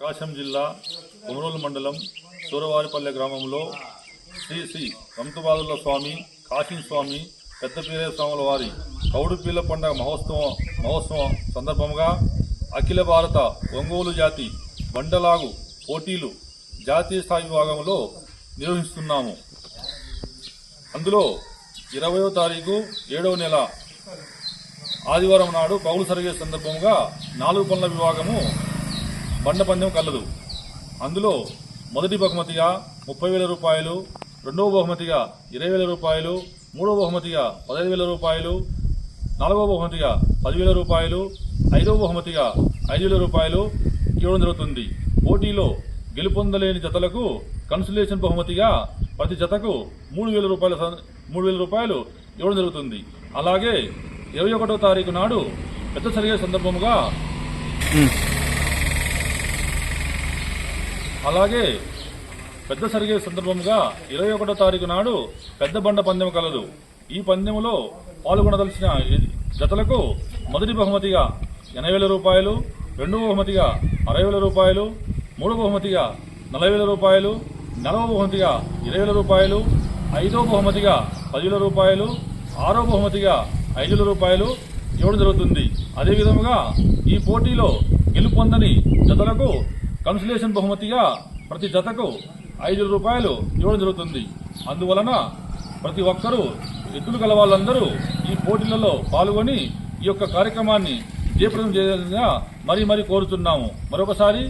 ప్రకాశం జిల్లా కొమరోలు మండలం సూరవారిపల్లె గ్రామంలో శ్రీ శ్రీ వంతబాదుల స్వామి కాశీ స్వామి పెద్దపీరే స్వాముల వారి కౌడుపీల పండుగ మహోత్సవం మహోత్సవం సందర్భంగా అఖిల భారత ఒంగోలు జాతి బండలాగు పోటీలు జాతీయ స్థాయి విభాగంలో నిర్వహిస్తున్నాము. అందులో ఇరవయో తారీఖు ఏడవ నెల ఆదివారం నాడు పౌలు సరిగే సందర్భంగా నాలుగు పనుల విభాగము బండ పందెం కలదు. అందులో మొదటి బహుమతిగా ముప్పై వేల రూపాయలు రెండవ బహుమతిగా ఇరవై వేల రూపాయలు మూడవ బహుమతిగా పదహైదు వేల రూపాయలు నాలుగవ బహుమతిగా పదివేల రూపాయలు ఐదవ బహుమతిగా ఐదు వేల రూపాయలు ఇవ్వడం జరుగుతుంది. పోటీలో గెలుపొందలేని జతలకు కన్సులేషన్ బహుమతిగా ప్రతి జతకు మూడు వేల రూపాయల స- మూడు వేల రూపాయలు ఇవ్వడం జరుగుతుంది. అలాగే ఇరవై ఒకటో తారీఖు నాడు పెద్ద సరిగే సందర్భముగా అలాగే పెద్ద సరిగే సందర్భంగా ఇరవై ఒకటో తారీఖు నాడు పెద్ద బండ పందెం కలదు. ఈ పందెంలో పాల్గొనదలసిన జతలకు మొదటి బహుమతిగా ఎనభై వేల రూపాయలు రెండవ బహుమతిగా అరవై వేల రూపాయలు మూడవ బహుమతిగా నలభై వేల రూపాయలు నెలవ బహుమతిగా ఇరవై వేల రూపాయలు ఐదవ బహుమతిగా పదివేల రూపాయలు ఆరో బహుమతిగా ఐదు వేల రూపాయలు ఇవ్వడం జరుగుతుంది. అదేవిధముగా ఈ పోటీలో గెలుపొందని జతలకు కన్సులేషన్ బహుమతిగా ప్రతి జతకు ఐదు రూపాయలు ఇవ్వడం జరుగుతుంది. అందువలన ప్రతి ఒక్కరూ ఎత్తులు గల వాళ్ళందరూ ఈ పోటీలలో పాల్గొని ఈ యొక్క కార్యక్రమాన్ని జయప్రదం చేయాలని మరీ మరీ కోరుతున్నాము. మరొకసారి